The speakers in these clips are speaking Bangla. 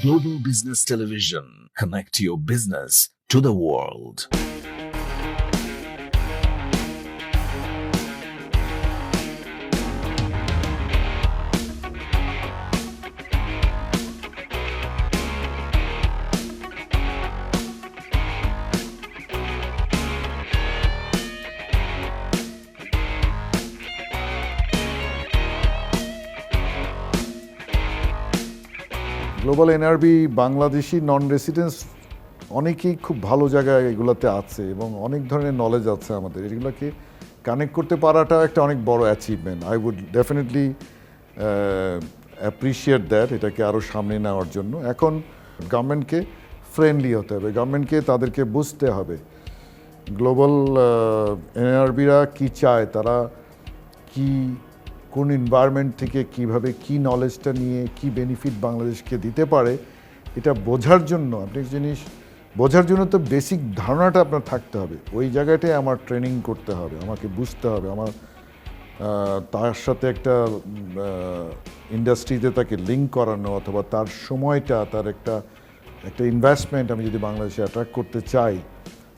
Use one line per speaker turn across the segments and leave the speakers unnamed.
Global Business Television. Connect your business to the world.
Global NRB Bangladeshi non residence অনেকেই খুব ভালো জায়গায় এগুলোতে আছে এবং অনেক ধরনের নলেজ আছে আমাদের। এগুলোকে কানেক্ট করতে পারাটা একটা অনেক বড় achievement I would definitely appreciate that এটাকে আরও সামনে নেওয়ার জন্য। এখন গভর্নমেন্টকে ফ্রেন্ডলি হতে হবে। গভর্নমেন্টকে তাদেরকে বুঝতে হবে। গ্লোবাল এনআরবিরা কি চায়? তারা কি কোন এনভায়রনমেন্ট থেকে কীভাবে কি নলেজটা নিয়ে কি বেনিফিট বাংলাদেশকে দিতে পারে, এটা বোঝার জন্য, আপনি জিনিস, বোঝার জন্য তো বেসিক ধারণাটা আপনার থাকতে হবে। ওই জায়গাটায় আমার ট্রেনিং করতে হবে, আমাকে বুঝতে হবে, আমার তার সাথে একটা ইন্ডাস্ট্রিতে তাকে লিঙ্ক করানো অথবা তার সময়টা, তার একটা একটা ইনভেস্টমেন্ট আমি যদি বাংলাদেশে অ্যাট্রাক্ট করতে চাই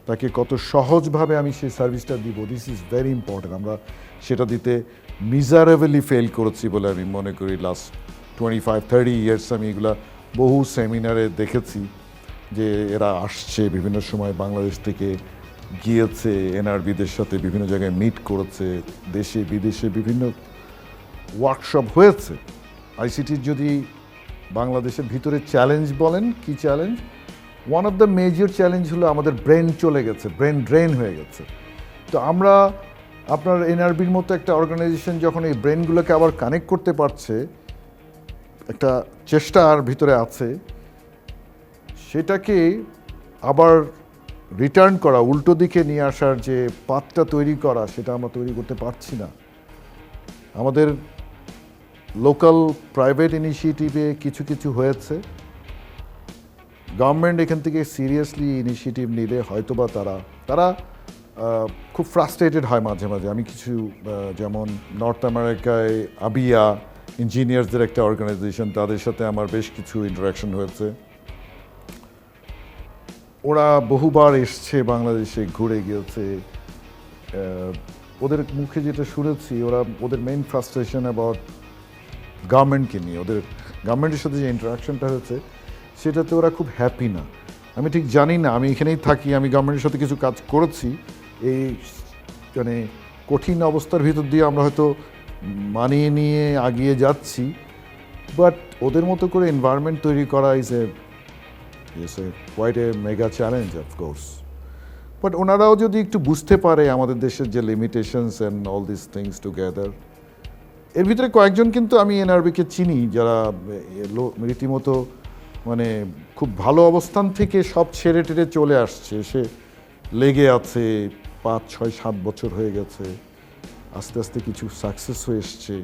তাকে কত সহজভাবে আমি সেই সার্ভিসটা দিব। দিস ইজ ভেরি ইম্পর্টেন্ট আমরা সেটা দিতে মিজারেবলি ফেল করেছি বলে আমি মনে করি। Last twenty five thirty years আমি এগুলা বহু সেমিনারে দেখেছি যে এরা আসছে বিভিন্ন সময় বাংলাদেশ থেকে গিয়েছে, এনআরবিদের সাথে বিভিন্ন জায়গায় মিট করেছে, দেশে, বিদেশে বিভিন্ন ওয়ার্কশপ হয়েছে। আইসিটির যদি বাংলাদেশের ভিতরে চ্যালেঞ্জ বলেন, কি challenge one of the major challenge হলো আমাদের ব্রেন চলে গেছে ব্রেন ড্রেন হয়ে গেছে। তো আমরা, আপনার এনআরবির মতো একটা অর্গানাইজেশন যখন এই ব্রেনগুলোকে আবার কানেক্ট করতে পারছে, একটা চেষ্টা আর ভিতরে আছে, সেটাকে আবার রিটার্ন করা, উল্টো দিকে নিয়ে আসার যে পাতটা তৈরি করা, সেটা আমরা তৈরি করতে পারছি না। আমাদের লোকাল প্রাইভেট ইনিশিয়েটিভে কিছু কিছু হয়েছে। গভর্নমেন্ট এখান থেকে সিরিয়াসলি ইনিশিয়েটিভ নিলে হয়তোবা তারা তারা খুব ফ্রাস্ট্রেটেড হয় মাঝে মাঝে। আমি কিছু যেমন নর্থ আমেরিকায় আবিয়া ইঞ্জিনিয়ার্সদের একটা অর্গানাইজেশন তাদের সাথে আমার বেশ কিছু ইন্টারাকশন হয়েছে। ওরা বহুবার এসছে বাংলাদেশে, ঘুরে গিয়েছে। ওদের মুখে যেটা শুনেছি, ওরা ওদের মেইন ফ্রাস্ট্রেশন অ্যাবাউট গভর্নমেন্টকে নিয়ে, ওদের গভর্নমেন্টের সাথে যে ইন্টারাকশনটা হয়েছে সেটাতে ওরা খুব হ্যাপি না। আমি ঠিক জানি না, আমি এখানেই থাকি, আমি গভর্নমেন্টের সাথে কিছু কাজ করেছি। এই মানে কঠিন অবস্থার ভিতর দিয়ে আমরা হয়তো মানিয়ে নিয়ে আগিয়ে যাচ্ছি। বাট ওদের মতো করে এনভায়রনমেন্ট তৈরি করা is a is a quite a mega challenge of course but ওনারাও যদি একটু বুঝতে পারে আমাদের দেশের যে limitations and all this things together এর ভিতরে কয়েকজন কিন্তু আমি এনআরবিকে চিনি, যারা রীতিমতো মানে খুব ভালো অবস্থান থেকে সব ছেড়ে টেড়ে চলে আসছে। সে লেগে আছে পাঁচ, ছয়, সাত বছর হয়ে গেছে। আস্তে আস্তে কিছু সাকসেস হয়ে এসছে।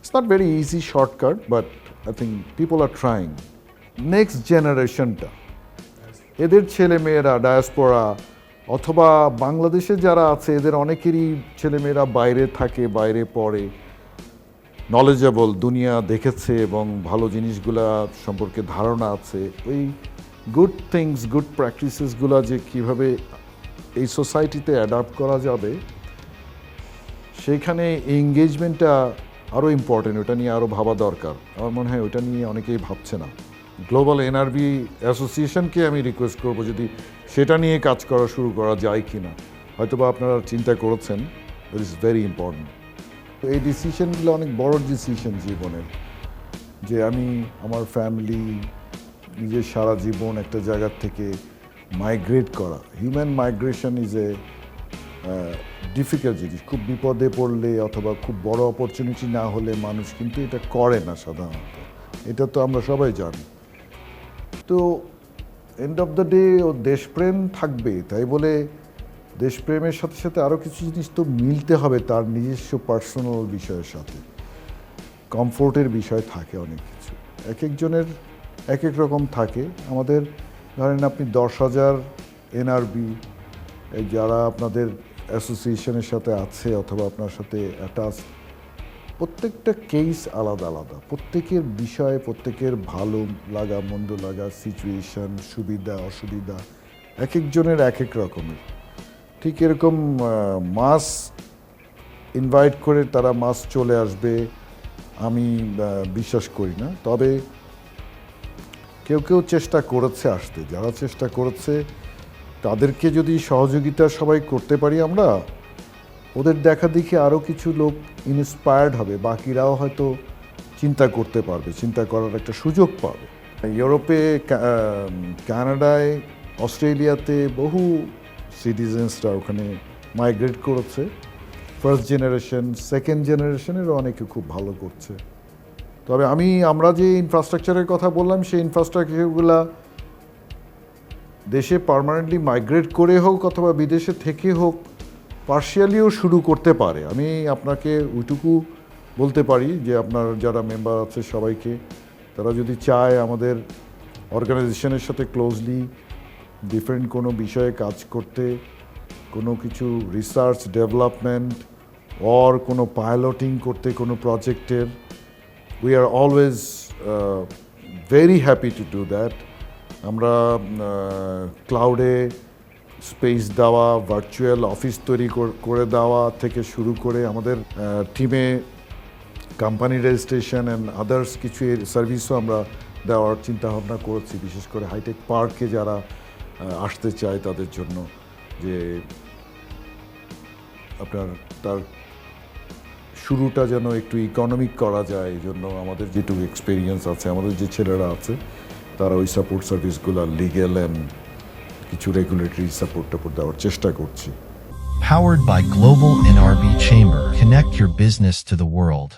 It's not very easy shortcut but I think people are trying next জেনারেশনটা এদের ছেলে মেয়েরা ডায়াসপোরা অথবা বাংলাদেশে যারা আছে, এদের অনেকেরই ছেলেমেয়েরা বাইরে থাকে, বাইরে পড়ে। নলেজেবল দুনিয়া দেখেছে এবং ভালো জিনিসগুলা সম্পর্কে ধারণা আছে, ওই গুড থিংস গুড প্র্যাকটিসেসগুলো যে কীভাবে এই সোসাইটিতে অ্যাডাপ্ট করা যাবে সেইখানে এঙ্গেজমেন্টটা আরও ইম্পর্টেন্ট ওটা নিয়ে আরও ভাবা দরকার। আমার মনে হয় ওটা নিয়ে অনেকেই ভাবছে না। গ্লোবাল এনআরবি অ্যাসোসিয়েশনকে আমি রিকোয়েস্ট করব যদি সেটা নিয়ে কাজ করা শুরু করা যায় কি না হয়তোবা আপনারা চিন্তা করেছেন ইট ইজ ভেরি ইম্পর্টেন্ট তো এই ডিসিশনগুলো অনেক বড় ডিসিশন জীবনের। যে আমি, আমার ফ্যামিলি নিজের সারা জীবন একটা জায়গার থেকে মাইগ্রেট করা। Human migration is a difficult জিনিস। খুব বিপদে পড়লে অথবা খুব বড় অপরচুনিটি না হলে মানুষ কিন্তু এটা করে না সাধারণত। এটা তো আমরা সবাই জানি। তো এন্ড অফ দ্য ডে ও দেশপ্রেম থাকবে তাই বলে দেশপ্রেমের সাথে সাথে আরও কিছু জিনিস তো মিলতে হবে তার নিজস্ব পার্সোনাল বিষয়ের সাথে। কমফোর্টের বিষয় থাকে অনেক কিছু। এক একজনের এক এক রকম থাকে। আমাদের ধরেন আপনি দশ হাজার এনআরবি যারা আপনাদের অ্যাসোসিয়েশনের সাথে আছে অথবা আপনার সাথে অ্যাটাচ প্রত্যেকটা কেস আলাদা আলাদা। প্রত্যেকের বিষয়ে প্রত্যেকের ভালো লাগা, মন্দ লাগা সিচুয়েশন সুবিধা, অসুবিধা, এক একজনের এক এক রকমের। ঠিক এরকম মাস ইনভাইট করে তারা মাস চলে আসবে, আমি বিশ্বাস করি না। তবে কেউ কেউ চেষ্টা করেছে আসতে। যারা চেষ্টা করেছে, তাদেরকে যদি সহযোগিতা সবাই করতে পারি আমরা, ওদের দেখা দেখি আরও কিছু লোক ইন্সপায়ার্ড হবে। বাকিরাও হয়তো চিন্তা করতে পারবে, চিন্তা করার একটা সুযোগ পাবে। ইউরোপে কানাডায়, অস্ট্রেলিয়াতে বহু সিটিজেন্সরা ওখানে মাইগ্রেট করেছে। ফার্স্ট জেনারেশন সেকেন্ড জেনারেশনেরও অনেকে খুব ভালো করছে। তবে আমি, আমরা যে ইনফ্রাস্ট্রাকচারের কথা বললাম, সেই ইনফ্রাস্ট্রাকচারগুলা দেশে পার্মানেন্টলি মাইগ্রেট করে হোক অথবা বিদেশে থেকে হোক পার্শিয়ালিও শুরু করতে পারে। আমি আপনাকে ওইটুকু বলতে পারি যে, আপনার যারা মেম্বার আছে সবাইকে, তারা যদি চায় আমাদের অর্গানাইজেশনের সাথে ক্লোজলি ডিফারেন্ট কোনো বিষয়ে কাজ করতে, কোনো কিছু রিসার্চ ডেভেলপমেন্ট অর কোনো পাইলটিং করতে কোনো প্রজেক্টের we are always very happy to do that আমরা ক্লাউডে স্পেস দেওয়া ভার্চুয়াল অফিস তৈরি করে দেওয়া থেকে শুরু করে আমাদের টিমে কোম্পানি রেজিস্ট্রেশন অ্যান্ড আদার্স কিছু সার্ভিসও আমরা দেওয়ার চিন্তা ভাবনা করেছি। বিশেষ করে হাইটেক পার্কে যারা আসতে চায় তাদের জন্য যে আপনার তার শুরুটা যেন একটু ইকোনমিক করা যায়, এই জন্য আমাদের যেটুকু এক্সপিরিয়েন্স আছে, আমাদের যে ছেলেরা আছে, তারা ওই সাপোর্ট সার্ভিসগুলো লিগেল অ্যান্ড কিছু রেগুলেটরি সাপোর্ট টাপোর্ট দেওয়ার চেষ্টা করছি
Powered by Global NRB Chamber. Connect your business to the world.